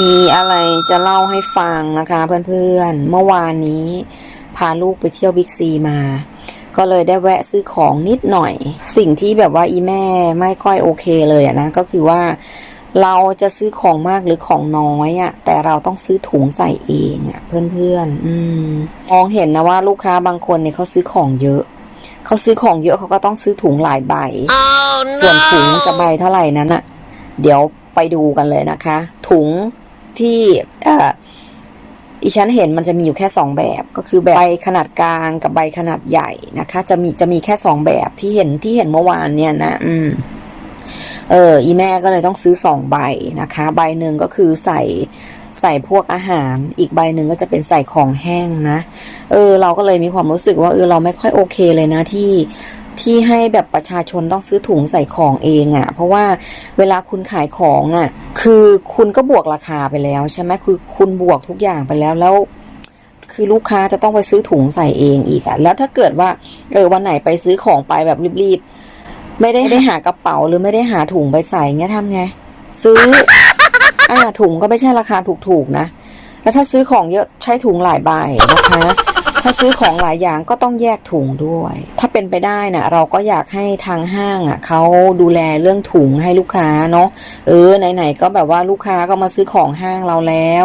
มีอะไรจะเล่าให้ฟังนะคะ เพื่อนๆ เมื่อวานนี้พาลูกไปเที่ยวบิ๊กซีมา ก็เลยได้แวะซื้อของนิดหน่อย สิ่งที่แบบว่าอีแม่ไม่ค่อยโอเคเลยอะนะ ก็คือว่าเราจะซื้อของมากหรือของน้อยอะแต่เราต้องซื้อถุงใส่เองอะเพื่อนๆ อืมมองเห็นนะว่าลูกค้าบางคนเนี่ยเขาซื้อของเยอะเขาซื้อของเยอะเขาก็ต้องซื้อถุงหลายใบส่วนถุงจะใบเท่าไหร่นั้นอะเดี๋ยวไปดูกันเลยนะคะ ถุง ที่อีฉันเห็นมันจะมีอยู่แค่สองแบบก็คือแบบใบขนาดกลางกับใบขนาดใหญ่นะคะ จะมีจะมีแค่สองแบบที่เห็นที่เห็นเมื่อวานเนี่ยนะ อืมเอออีแม่ก็เลยต้องซื้อสองใบนะคะ ใบหนึ่งก็คือใส่ใส่พวกอาหาร อีกใบหนึ่งก็จะเป็นใส่ของแห้งนะ เออ เราก็เลยมีความรู้สึกว่าเออเราไม่ค่อยโอเคเลยนะที่ ที่ให้แบบประชาชนต้องซื้อถุงใส่ของเองอะ่ะ เพราะว่าเวลาคุณขายของอะ่ะ คือคุณก็บวกราคาไปแล้วใช่ไหมคือคุณบวกทุกอย่างไปแล้วแล้วคือลูกค้าจะต้องไปซื้อถุงใส่เองอีกอะ่ะแล้วถ้าเกิดว่า เออวันไหนไปซื้อของไปแบบรีบๆ ไม่ได้ได้หากระเป๋าหรือไม่ได้หาถุงไปใส่เงี้ยทำไง ซื้อ อ่าถุงก็ไม่ใช่ราคาถูกๆนะ แล้วถ้าซื้อของเยอะใช้ถุงหลายใบนะคะ ถ้าซื้อของหลายอย่างก็ต้องแยกถุงด้วย ถ้าเป็นไปได้นะเราก็อยากให้ทางห้างอะเขาดูแลเรื่องถุงให้ลูกค้าเนาะเออไหนๆก็แบบว่าลูกค้าก็มาซื้อของห้างเราแล้ว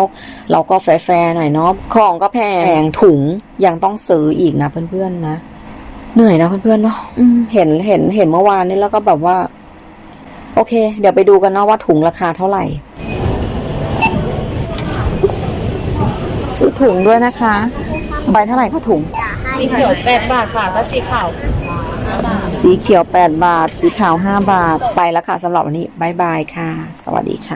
เราก็แฟร์ๆหน่อยเนาะของก็แพงถุงยังต้องซื้ออีกนะเพื่อนๆนะ เหนื่อยนะเพื่อนๆเนาะเห็นเห็นเห็นเมื่อวานนี้แล้วก็แบบว่า โอเค เดี๋ยวไปดูกันเนาะว่าถุงราคาเท่าไหร่ ซื้อถุงด้วยนะคะ ใบเท่าไหร่คะถุง สีเขียวแปดบาทค่ะถ้าสีขาวสีเขียว 8 บาท สีขาว 5 บาท ไปแล้วค่ะสำหรับวันนี้บายบายค่ะ สวัสดีค่ะ